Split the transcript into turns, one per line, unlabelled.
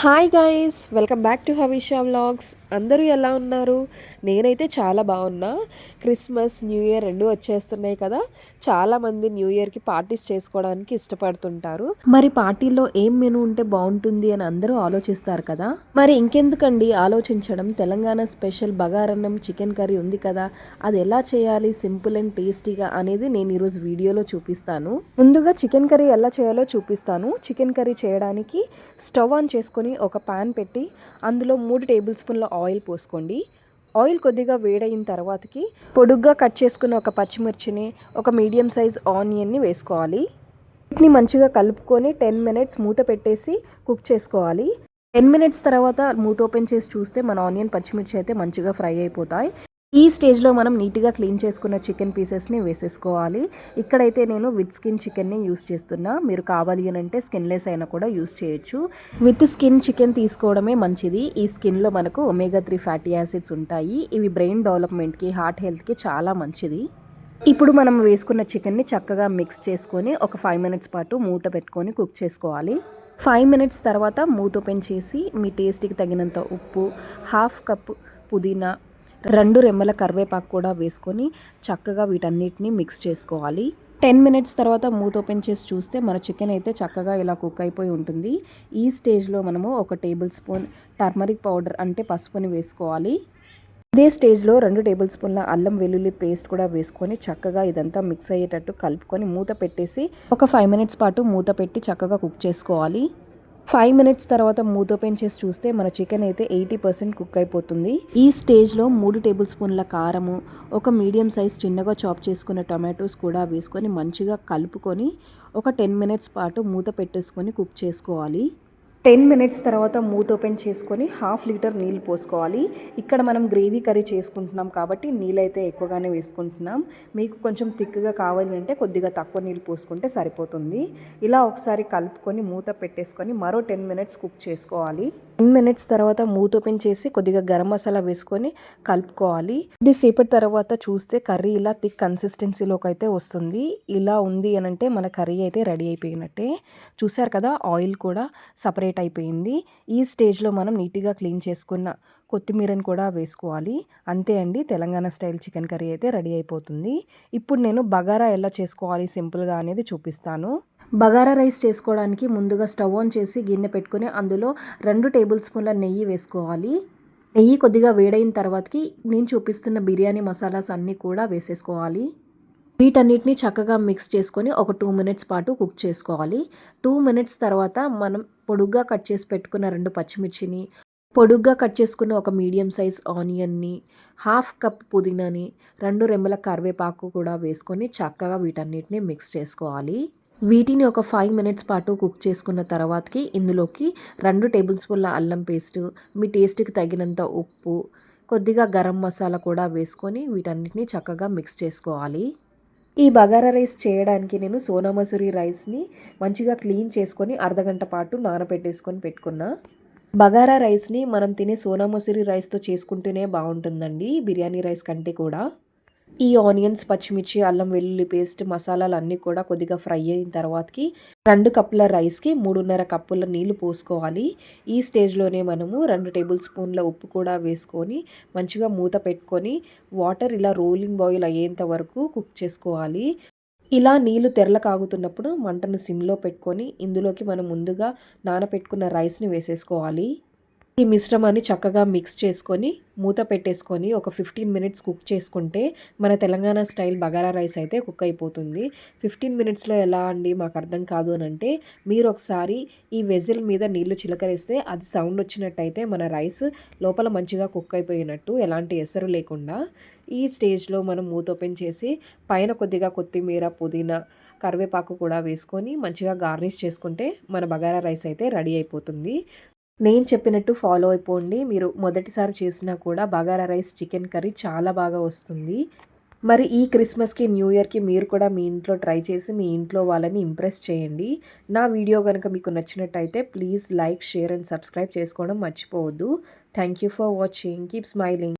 Hi guys welcome back to Havisha vlogs అందరూ ఎలా ఉన్నారు? నేనైతే చాలా బాగున్నా. క్రిస్మస్ న్యూ ఇయర్ రెండు వచ్చేస్తున్నాయి కదా. చాలామంది న్యూ ఇయర్కి పార్టీస్ చేసుకోవడానికి ఇష్టపడుతుంటారు. మరి పార్టీలో ఏం మెనూ ఉంటే బాగుంటుంది అని అందరూ ఆలోచిస్తారు కదా. మరి ఇంకెందుకండి ఆలోచించడం? తెలంగాణ స్పెషల్ బగారన్నం చికెన్ కర్రీ ఉంది కదా. అది ఎలా చేయాలి? సింపుల్ అండ్ టేస్టీగా అనేది నేను ఈరోజు వీడియోలో చూపిస్తాను. ముందుగా చికెన్ కర్రీ ఎలా చేయాలో చూపిస్తాను. చికెన్ కర్రీ చేయడానికి స్టవ్ ఆన్ చేసుకొని ఒక పాన్ పెట్టి అందులో మూడు టేబుల్ స్పూన్ల ఆయిల్ పోసుకోండి. ఆయిల్ కొద్దిగా వేడైన తర్వాతకి పొడుగ్గా కట్ చేసుకున్న ఒక పచ్చిమిర్చిని ఒక మీడియం సైజ్ ఆనియన్ని వేసుకోవాలి. వీటిని మంచిగా కలుపుకొని టెన్ మినిట్స్ మూత పెట్టేసి కుక్ చేసుకోవాలి. టెన్ మినిట్స్ తర్వాత మూత ఓపెన్ చేసి చూస్తే మన ఆనియన్ పచ్చిమిర్చి అయితే మంచిగా ఫ్రై అయిపోతాయి. ఈ స్టేజ్లో మనం నీట్గా క్లీన్ చేసుకున్న చికెన్ పీసెస్ని వేసేసుకోవాలి. ఇక్కడైతే నేను విత్ స్కిన్ చికెన్ని యూస్ చేస్తున్నా. మీరు కావాలి అని అంటే స్కిన్లెస్ అయినా కూడా యూస్ చేయొచ్చు. విత్ స్కిన్ చికెన్ తీసుకోవడమే మంచిది. ఈ స్కిన్లో మనకు ఒమేగా త్రీ ఫ్యాటీ యాసిడ్స్ ఉంటాయి. ఇవి బ్రెయిన్ డెవలప్మెంట్కి హార్ట్ హెల్త్కి చాలా మంచిది. ఇప్పుడు మనం వేసుకున్న చికెన్ని చక్కగా మిక్స్ చేసుకొని ఒక ఫైవ్ మినిట్స్ పాటు మూట పెట్టుకొని కుక్ చేసుకోవాలి. ఫైవ్ మినిట్స్ తర్వాత మూత ఓపెన్ చేసి మీ టేస్ట్కి తగినంత ఉప్పు హాఫ్ కప్ పుదీనా రెండు రెమ్మల కరివేపాకు కూడా వేసుకొని చక్కగా వీటన్నిటిని మిక్స్ చేసుకోవాలి. టెన్ మినిట్స్ తర్వాత మూత ఓపెన్ చేసి చూస్తే మన చికెన్ అయితే చక్కగా ఇలా కుక్ అయిపోయి ఉంటుంది. ఈ స్టేజ్లో మనము ఒక టేబుల్ స్పూన్ టర్మరిక్ పౌడర్ అంటే పసుపుని వేసుకోవాలి. ఇదే స్టేజ్లో రెండు టేబుల్ స్పూన్ల అల్లం వెల్లుల్లి పేస్ట్ కూడా వేసుకొని చక్కగా ఇదంతా మిక్స్ అయ్యేటట్టు కలుపుకొని మూత పెట్టేసి ఒక ఫైవ్ మినిట్స్ పాటు మూత పెట్టి చక్కగా కుక్ చేసుకోవాలి. ఫైవ్ మినిట్స్ తర్వాత మూత ఓపెన్ చేసి చూస్తే మన చికెన్ అయితే ఎయిటీ పర్సెంట్ కుక్ అయిపోతుంది. ఈ స్టేజ్లో మూడు టేబుల్ స్పూన్ల కారము ఒక మీడియం సైజ్ చిన్నగా చాప్ చేసుకున్న టొమాటోస్ కూడా వేసుకొని మంచిగా కలుపుకొని ఒక టెన్ మినిట్స్ పాటు మూత పెట్టేసుకొని కుక్ చేసుకోవాలి. టెన్ మినిట్స్ తర్వాత మూత ఓపెన్ చేసుకొని హాఫ్ లీటర్ నీళ్ళు పోసుకోవాలి. ఇక్కడ మనం గ్రేవీ కర్రీ చేసుకుంటున్నాం కాబట్టి నీళ్ళు అయితే ఎక్కువగానే వేసుకుంటున్నాం. మీకు కొంచెం థిక్గా కావాలి అంటే కొద్దిగా తక్కువ నీళ్ళు పోసుకుంటే సరిపోతుంది. ఇలా ఒకసారి కలుపుకొని మూత పెట్టేసుకొని మరో టెన్ మినిట్స్ కుక్ చేసుకోవాలి. టెన్ మినిట్స్ తర్వాత మూత ఓపెన్ చేసి కొద్దిగా గరం మసాలా వేసుకొని కలుపుకోవాలి. కొద్దిసేపటి సేపటి తర్వాత చూస్తే కర్రీ ఇలా థిక్ కన్సిస్టెన్సీలోకి అయితే వస్తుంది. ఇలా ఉంది అని అంటే మన కర్రీ అయితే రెడీ అయిపోయినట్టే. చూసారు కదా ఆయిల్ కూడా సపరేట్ అయిపోయింది. ఈ స్టేజ్లో మనం నీట్గా క్లీన్ చేసుకున్న కొత్తిమీరని కూడా వేసుకోవాలి. అంతే అండి తెలంగాణ స్టైల్ చికెన్ కర్రీ అయితే రెడీ అయిపోతుంది. ఇప్పుడు నేను బగారా ఎలా చేసుకోవాలి సింపుల్గా అనేది చూపిస్తాను. బగారా రైస్ చేసుకోవడానికి ముందుగా స్టవ్ ఆన్ చేసి గిన్నె పెట్టుకొని అందులో రెండు టేబుల్ స్పూన్ల నెయ్యి వేసుకోవాలి. నెయ్యి కొద్దిగా వేడైన తర్వాతకి నేను చూపిస్తున్న బిర్యానీ మసాలాస్ అన్నీ కూడా వేసేసుకోవాలి. వీటన్నిటిని చక్కగా మిక్స్ చేసుకొని ఒక టూ మినిట్స్ పాటు కుక్ చేసుకోవాలి. టూ మినిట్స్ తర్వాత మనం పొడుగ్గా కట్ చేసి పెట్టుకున్న రెండు పచ్చిమిర్చిని పొడుగ్గా కట్ చేసుకున్న ఒక మీడియం సైజ్ ఆనియన్ని హాఫ్ కప్ పుదీనాని రెండు రెమ్మల కరివేపాకు కూడా వేసుకొని చక్కగా వీటన్నిటిని మిక్స్ చేసుకోవాలి. వీటిని ఒక ఫైవ్ మినిట్స్ పాటు కుక్ చేసుకున్న తర్వాతకి ఇందులోకి రెండు టేబుల్ స్పూన్ల అల్లం పేస్ట్ మీ టేస్ట్కి తగినంత ఉప్పు కొద్దిగా గరం మసాలా కూడా వేసుకొని వీటన్నిటిని చక్కగా మిక్స్ చేసుకోవాలి. ఈ బగారా రైస్ చేయడానికి నేను సోనా మసూరి రైస్ని మంచిగా క్లీన్ చేసుకొని అర్ధగంట పాటు నానబెట్టేసుకొని పెట్టుకున్నా. బగారా రైస్ని మనం తినే సోనా మసూరి రైస్తో చేసుకుంటేనే బాగుంటుందండి బిర్యానీ రైస్ కంటే కూడా. ఈ ఆనియన్స్ పచ్చిమిర్చి అల్లం వెల్లుల్లి పేస్ట్ మసాలాలు అన్నీ కూడా కొద్దిగా ఫ్రై అయిన తర్వాతకి రెండు కప్పుల రైస్కి మూడున్నర కప్పుల నీళ్ళు పోసుకోవాలి. ఈ స్టేజ్లోనే మనము రెండు టేబుల్ స్పూన్ల ఉప్పు కూడా వేసుకొని మంచిగా మూత పెట్టుకొని వాటర్ ఇలా రోలింగ్ బాయిల్ అయ్యేంత వరకు కుక్ చేసుకోవాలి. ఇలా నీళ్ళు తెరల కాగుతున్నప్పుడు మంటను సిమ్లో పెట్టుకొని ఇందులోకి మనం ముందుగా నానపెట్టుకున్న రైస్ని వేసేసుకోవాలి. ఈ మిశ్రమాన్ని చక్కగా మిక్స్ చేసుకొని మూత పెట్టేసుకొని ఒక ఫిఫ్టీన్ మినిట్స్ కుక్ చేసుకుంటే మన తెలంగాణ స్టైల్ బగారా రైస్ అయితే కుక్ అయిపోతుంది. ఫిఫ్టీన్ మినిట్స్లో ఎలా అండి? మాకు అర్థం కాదు అని అంటే మీరు ఒకసారి ఈ వెజిల్ మీద నీళ్ళు చిలకరిస్తే అది సౌండ్ వచ్చినట్టయితే మన రైస్ లోపల మంచిగా కుక్ అయిపోయినట్టు ఎలాంటి ఎసరు లేకుండా ఈ స్టేజ్లో మనం మూత ఓపెన్ చేసి పైన కొద్దిగా కొత్తిమీర పుదీనా కరివేపాకు కూడా వేసుకొని మంచిగా గార్నిష్ చేసుకుంటే మన బగారా రైస్ అయితే రెడీ అయిపోతుంది. నేను చెప్పినట్టు ఫాలో అయిపోండి. మీరు మొదటిసారి చేసినా కూడా బగారా రైస్ చికెన్ కర్రీ చాలా బాగా వస్తుంది. మరి ఈ క్రిస్మస్కి న్యూ ఇయర్కి మీరు కూడా మీ ఇంట్లో ట్రై చేసి మీ ఇంట్లో వాళ్ళని ఇంప్రెస్ చేయండి. నా వీడియో కనుక మీకు నచ్చినట్టయితే please like share and subscribe చేసుకోవడం మర్చిపోవద్దు. Thank you for watching keep smiling